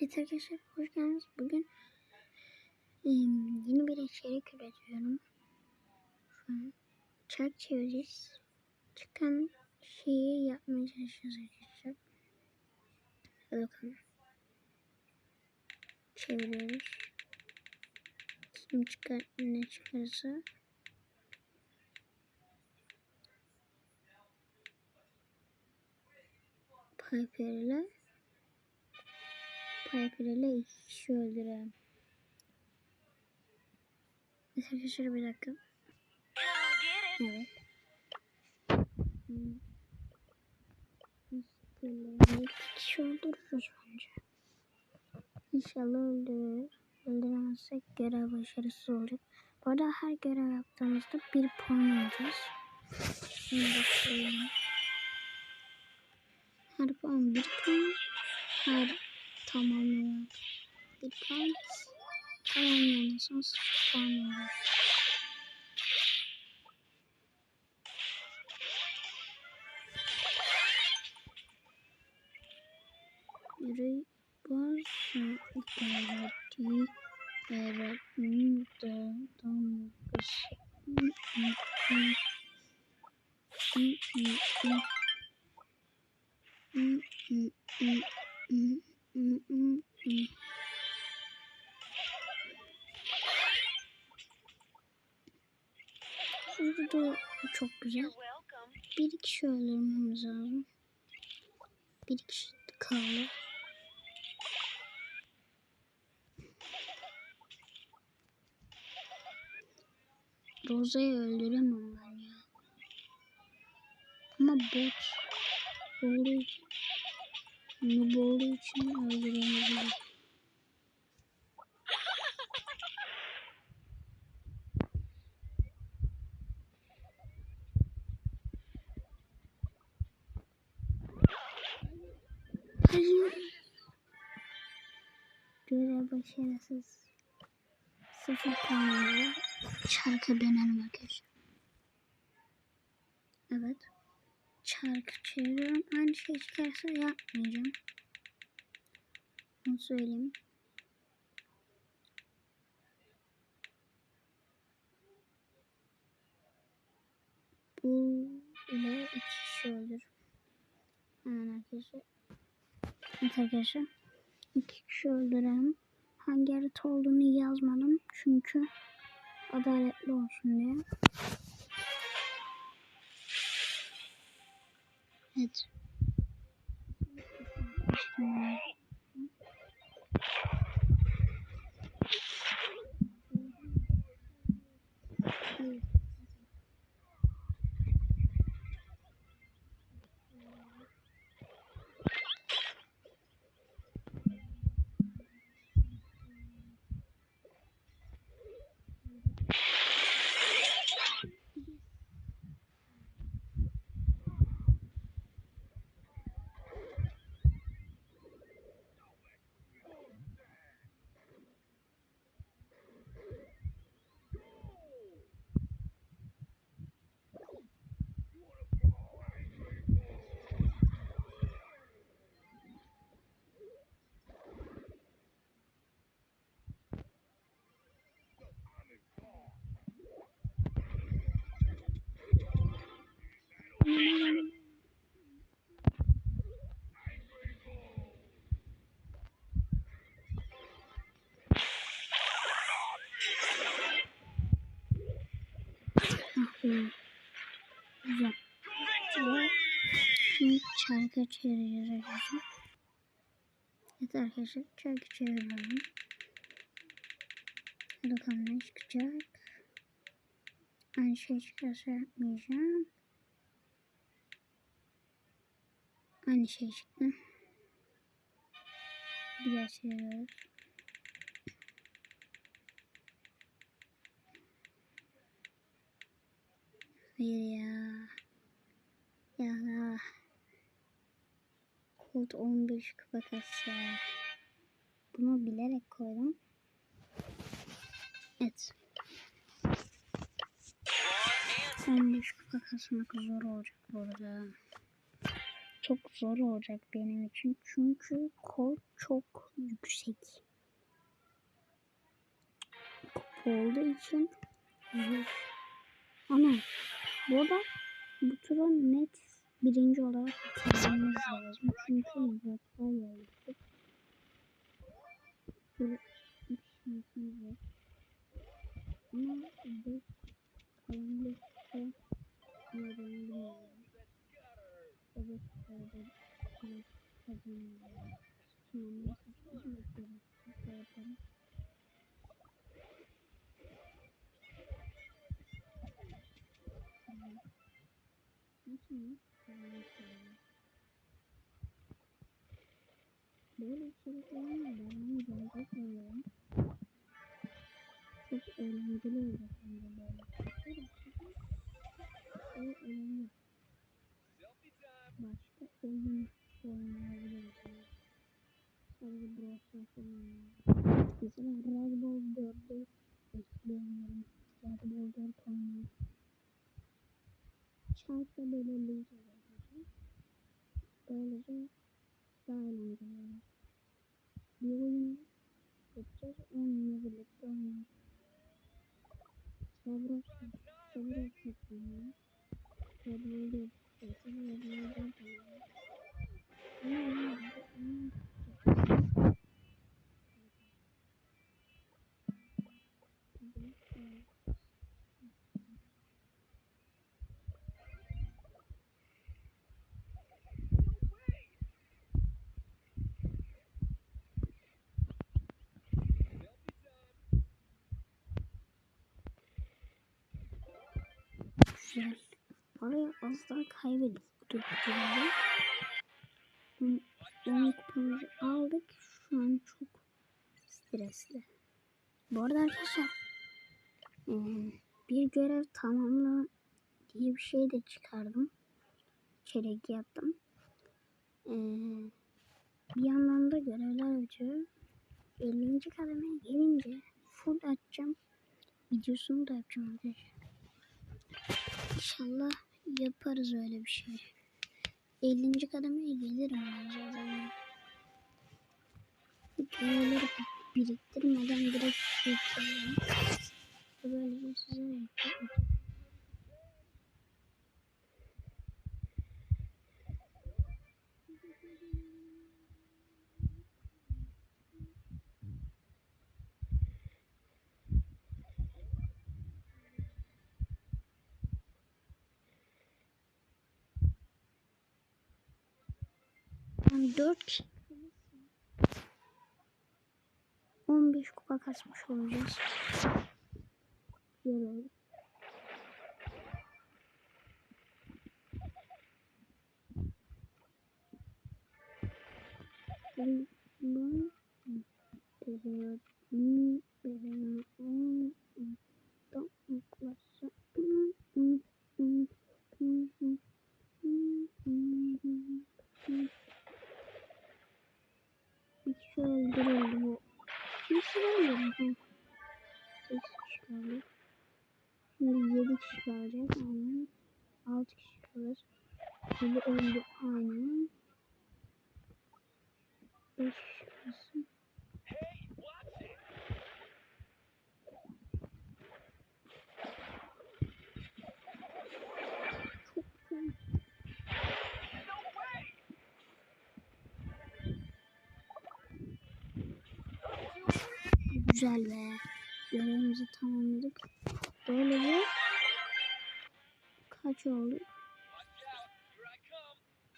Evet arkadaşlar hoş geldiniz. Bugün yeni bir içerik üretiyorum. Şu çark çevireceğiz. Çıkan şeyi yapmaya çalışacağız arkadaşlar. Hadi bakalım. Çeviriyoruz. Kim çıkar ne çıkarsa. Piper ile Piper ile iki kişi öldüren. Evet arkadaşlar bir dakika. Evet. İşte iki kişi öldürürüz bence. İnşallah öldürür. Öldüremezsek görev başarısız olacak. Bu arada her görev yaptığımızda bir puan alacağız. Şimdi bakayım. Her puan bir puan. Her tamamlayan. Tamamlamasın sıfır puan olur. Yüreği varsa idareti öğretmenin de kişi öldürmemiz lazım. Bir kişi kaldı. Roza'yı öldüremem ben ya. Ama bot olduğu için, noob olduğu için öldüremedim. Hayır. Görev başarısız. Sıfır puanla çarka dönelim arkadaşlar. Evet. Çarkı çeviriyorum. Aynı şey çıkarsa yapmayacağım. Onu söyleyeyim. Bu ile iki kişi öldür. Hemen arkadaşlar. Evet arkadaşlar. İki kişi öldürelim. Hangi harita olduğunu yazmadım. Çünkü adaletli olsun diye. Evet. İşte. Aferin. Güzel. Ve Şimdi çarkı çevireceğiz arkadaşlar. Evet arkadaşlar çarkı. Hadi bakalım ne çıkacak. Aynı şey çıkarsa yapmayacağım. Aynı şey çıktı. Daha çeviriyoruz. Hayır ya. Ya. Kod 15 kupa kasa. Bunu bilerek koydum. Evet. 15 kupa kasmak zor olacak bu arada. çok zor olacak benim için. Çünkü kod çok yüksek. Kupa olduğu için zor. Ama burada bu tura net birinci olarak bitirmemiz lazım. Çünkü şansımız var. Ama beş kalan beş kupa ne bilmiyorum. O beş kupada kazanıyorum. Şimdi mesela bakıyorum. Kupa yaparım. Nasıl? Böyle içeriklerin devamını gelecek oluyorum. Çok eğlenceli olacak bence böyle. O önemli. Başka oyun oynayabiliriz. Sadece Brawl. Mesela Red Bull 4'ü ekleyebilirim. Red Bull 4 oynayabilirim. Şartla belirleyeceğiz arkadaşlar. Böylece daha eğlenceli. Bir oyun yapacağız. Onunla birlikte oynayacağız. Sabır olsun. Sabır olsun. Sabır olsun. Sabır olsun. Güzel. Oraya az daha kaybedip. 10 kupamızı aldık. Şu an çok stresli. Bu arada arkadaşlar bir görev tamamla diye bir şey de çıkardım. Çerek yaptım. Bir yandan da görevler açıyor. 50. kademeye gelince full açacağım. Videosunu da yapacağım arkadaşlar. İnşallah yaparız öyle bir şey. 50. kademeye gelirim bence o zaman. Buraları biriktirmeden direkt yükselim. Böyle bir size yapayım. Um 15 kupa kasmış olacağız. Gelelim. Ben, ben, ben, güzel be. Görevimizi tamamladık. Böylece kaç olduk?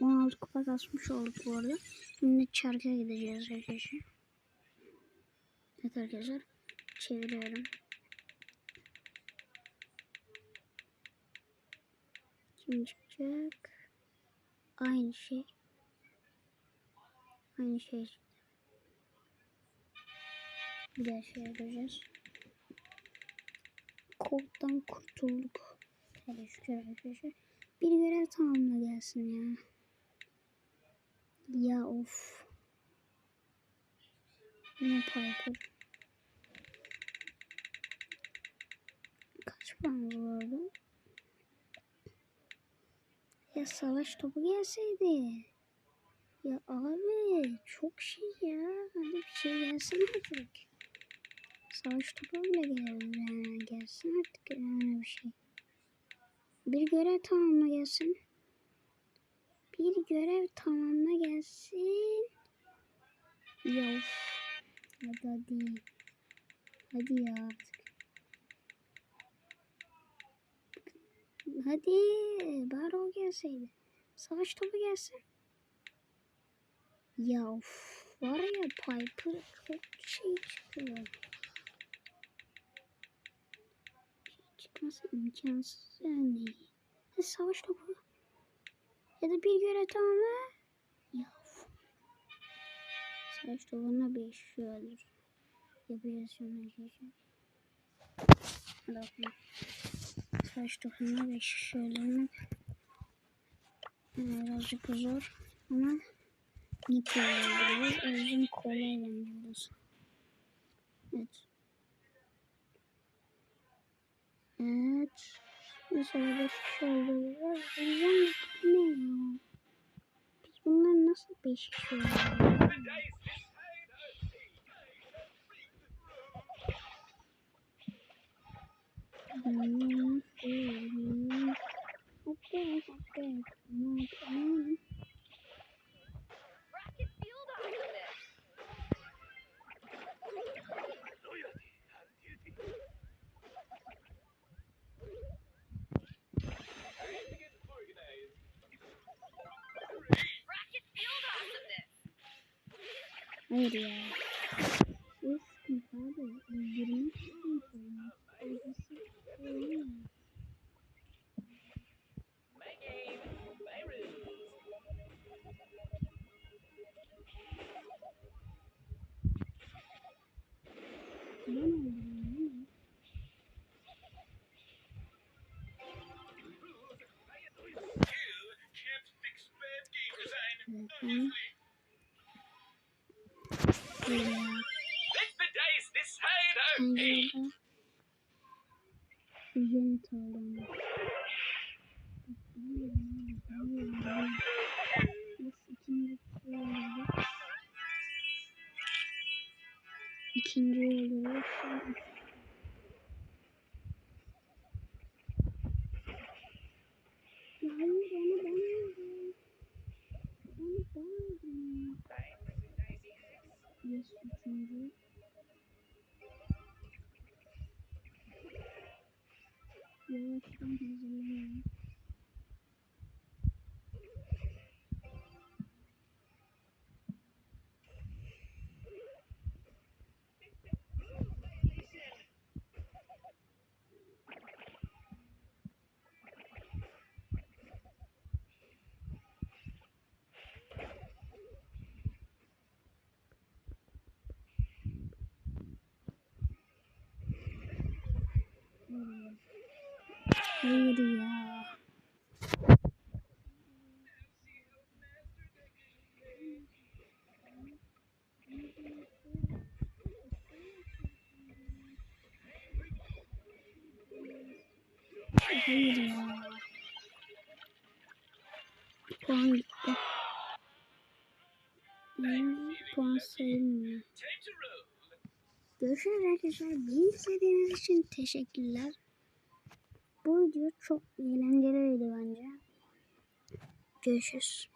16 kupa kasmış olduk bu arada. Şimdi çarka gideceğiz arkadaşlar. Evet arkadaşlar. Çeviriyorum. Kim çıkacak? Aynı şey. Aynı şey çıktı. Bir daha şey yapacağız. Koddan kurtulduk. Hele şükür arkadaşlar. Bir görev tamamla gelsin ya. Ya of. Ne Piper. Kaç puan arada? Ya savaş topu gelseydi. Ya abi çok şey ya. Hadi bir şey gelsin artık. Savaş topu bile gelir yani. Gelsin artık yani bir şey. Bir görev tamamla gelsin. Bir görev tamamla gelsin. Ya of. Hadi hadi. Hadi ya artık. Hadi. Bari o gelseydi. Savaş topu gelsin. Ya of. Var ya Piper çok şey çıkıyor. Çıkması imkansız yani. Savaş topu. Ya da bir göre tamamla. Ya of. Savaş topuna bir şey olur. Yapacağız şunu. Hadi bakalım. Savaş topuna bir şey olur. Birazcık zor ama. O yüzden kolay oynuyoruz. Evet. Evet. Mesela 5 kişi öldürüyoruz. O yüzden ne ya? Biz bunlar nasıl 5 kişi? Hmm, hmm. Hayır ya. Bu sıkıntı abi. Öldürmek sıkıntı. Öldürse yeni tarlam. İkinci oluyor. Hayır ya. Hayır ya. Puan gitti. Puan sayılmıyor. Görüşürüz arkadaşlar. Beni izlediğiniz için teşekkürler. Video çok eğlenceliydi bence. Görüşürüz.